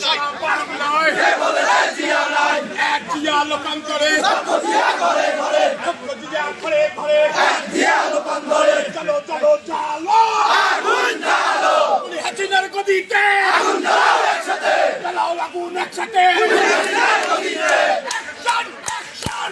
সারা বাংলায় এক জিয়া লোকান্তরে। লক্ষ জিয়া ঘরে ঘরে। চলো চলো চালো। উনি হাসিনার গদিতে। চালাও লাগুন একসাথে। Action!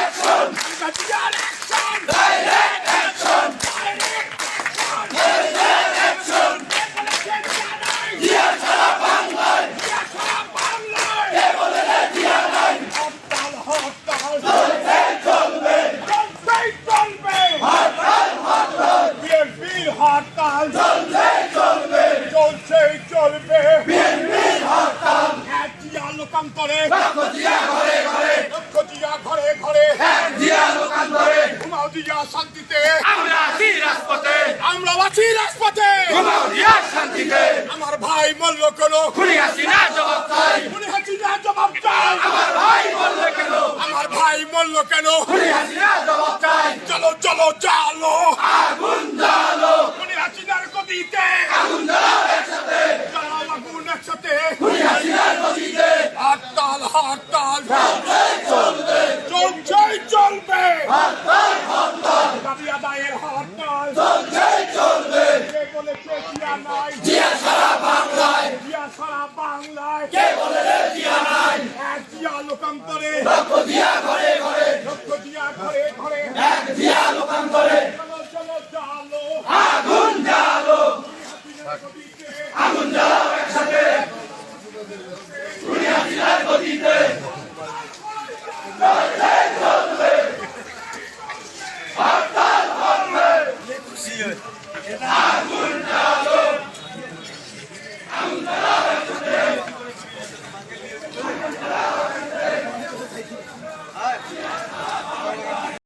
Action! জিয়ার action! Direct action! কে বলেছে জিয়া নাই? জিয়া সারা বাংলায়! হরতাল, হরতাল! চলবেই চলবে! বিএনপির হরতাল চলছেই চলবে। এক জিয়া লোকান্তরে লক্ষ জিয়া ঘরে ঘরে। ঘুমাও জিয়া শান্তিতে। আমরা আছি রাজপথে। আমরা আছি রাজপথে। ঘুমাও দিয়া শান্তিতে। আমার ভাই মল্ল কেন? খুনি আসি না জবাব চাই। উনি হাসিনা জবাব চাই। আমার ভাই বললে কেন? আমার ভাই মল্ল কেন? খুনি আসি না জবাব চাই চলো চলো চালো আগুন জ্বালো উনি হাসিনার গদিতে আগুন জ্বালাও একসাথে চালাও আগুন একসাথে খুনি আসি না নদীতে হরতাল হরতাল চলবে চলছেই চলবে হরতাল হরতাল চলছে চলবে জিয়া সারা বাংলায় জিয়া সারা বাংলায় কে বলে রে জিয়া নাই জিয়া লোকান্তরে লক্ষ জিয়া ঘরে ঘরে লক্ষ জিয়া ঘরে ঘরে এক জিয়া লোকান্তরে চলো আগুন আগুন একসাথে আসি না নদীতে চলছে